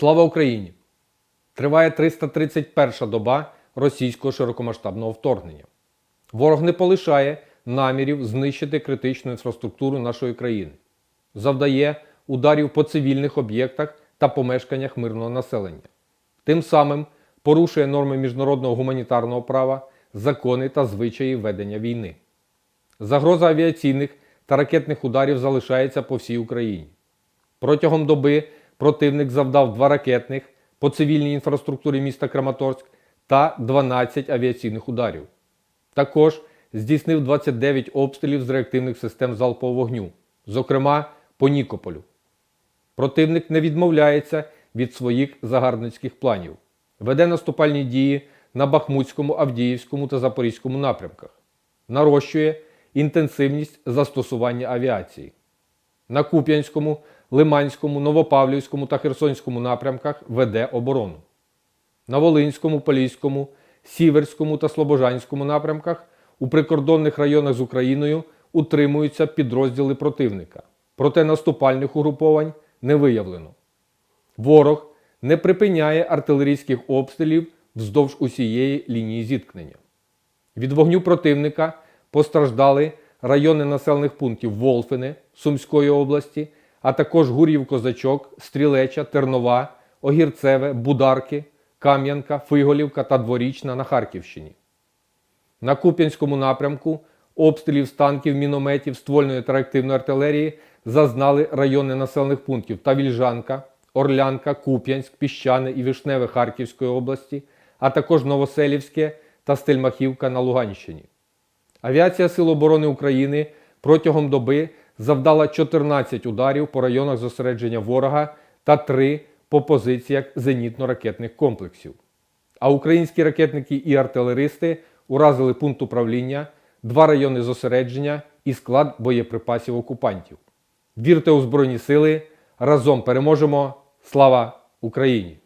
Слава Україні! Триває 331-ша доба російського широкомасштабного вторгнення. Ворог не полишає намірів знищити критичну інфраструктуру нашої країни, завдає ударів по цивільних об'єктах та помешканнях мирного населення. Тим самим порушує норми міжнародного гуманітарного права, закони та звичаї ведення війни. Загроза авіаційних та ракетних ударів залишається по всій Україні. Протягом доби противник завдав два ракетних по цивільній інфраструктурі міста Краматорськ та 12 авіаційних ударів. Також здійснив 29 обстрілів з реактивних систем залпового вогню, зокрема по Нікополю. Противник не відмовляється від своїх загарбницьких планів, веде наступальні дії на Бахмутському, Авдіївському та Запорізькому напрямках, нарощує інтенсивність застосування авіації. На Куп'янському, Лиманському, Новопавлівському та Херсонському напрямках веде оборону. На Волинському, Поліському, Сіверському та Слобожанському напрямках у прикордонних районах з Україною утримуються підрозділи противника. Проте наступальних угруповань не виявлено. Ворог не припиняє артилерійських обстрілів вздовж усієї лінії зіткнення. Від вогню противника постраждали райони населених пунктів Волфине Сумської області, а також Гур'їв Козачок, Стрілеча, Тернова, Огірцеве, Бударки, Кам'янка, Фиголівка та Дворічна на Харківщині. На Куп'янському напрямку обстрілів з танків, мінометів, ствольної та реактивної артилерії зазнали райони населених пунктів Тавільжанка, Орлянка, Куп'янськ, Піщане і Вишневе Харківської області, а також Новоселівське та Стельмахівка на Луганщині. Авіація Сил оборони України протягом доби завдала 14 ударів по районах зосередження ворога та 3 по позиціях зенітно-ракетних комплексів. А українські ракетники і артилеристи уразили пункт управління, два райони зосередження і склад боєприпасів окупантів. Вірте у Збройні Сили! Разом переможемо! Слава Україні!